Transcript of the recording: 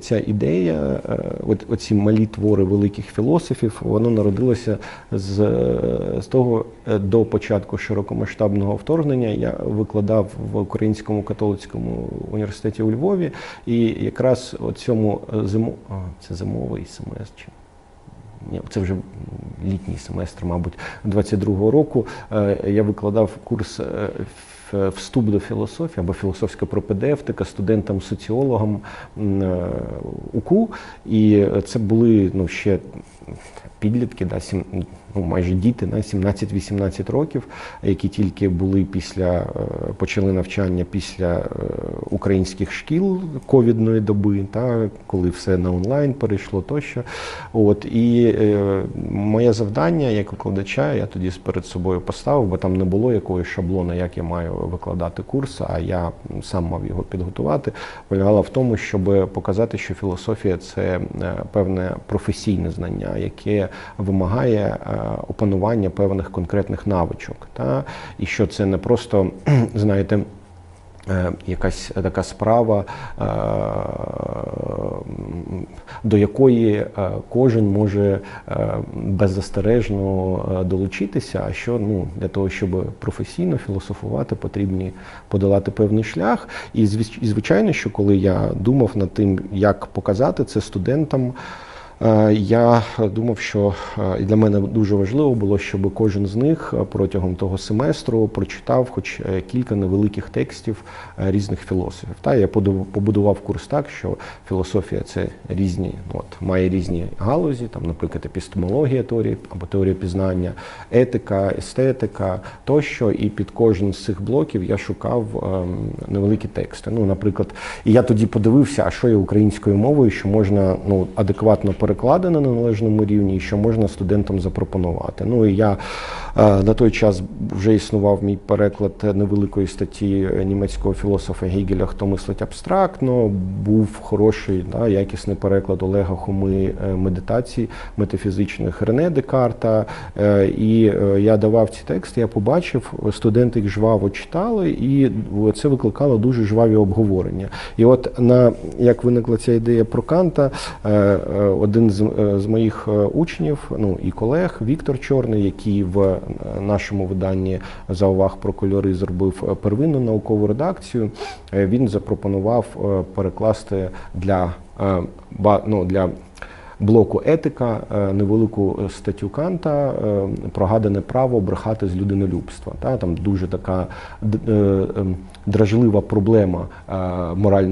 Ця ідея, е, от оці малі твори великих філософів, воно народилося з, з того е, до початку широкомасштабного вторгнення. Я викладав в Українському католицькому університеті у Львові, і якраз у цьому зиму, а, це зимовий семестр. Це вже літній семестр, мабуть, 22-го року. Е, Я викладав курс е, вступ до філософії або філософська пропедевтика студентам-соціологам е, УКУ. І це були ну, ще підлітки, да, ну, майже діти, да, 17-18 років, які тільки були після, е, почали навчання після е, українських шкіл ковідної доби, та, коли все на онлайн перейшло тощо. От, і е, моє завдання як викладача, я тоді перед собою поставив, бо там не було якогось шаблону, як я маю викладати курс, а я сам мав його підготувати. Полягала в тому, щоб показати, що філософія це е, певне професійне знання, яке вимагає опанування певних конкретних навичок. Та? І що це не просто, знаєте, е, якась така справа, е, до якої е, кожен може беззастережно долучитися, а що ну, для того, щоб професійно філософувати, потрібні подолати певний шлях. І звичайно, що коли я думав над тим, як показати це студентам. Е, Я думав, що е, і для мене дуже важливо було, щоб кожен з них е, протягом того семестру прочитав хоч кілька невеликих текстів різних філософів. Та я побудував курс так, що філософія це різні, ну, от має різні галузі, там, наприклад, епістемологія теорії або теорія пізнання, етика, естетика тощо. І під кожен з цих блоків я шукав ем, невеликі тексти. Ну, наприклад, і я тоді подивився, а що є українською мовою, що можна ну, адекватно перекладено на належному рівні, і що можна студентам запропонувати. Ну і я е, на той час вже існував мій переклад невеликої статті німецького філософа Гегеля «Хто мислить абстрактно. Був хороший, да, якісний переклад Олега Хоми е, медитацій метафізичних Рене Декарта. Е, І е, я давав ці тексти, я побачив, студенти їх жваво читали, і це викликало дуже жваві обговорення. І от на як виникла ця ідея про Канта, е, е, один з, е, з моїх е, учнів, ну і колег, Віктор Чорний, який в е, нашому виданні за уваг про кольори зробив первинну наукову редакцію, він запропонував перекласти для ну, для блоку етика невелику статтю Канта прогадане право брехати з людинолюбства. Та там дуже така ем, дражлива проблема моральної.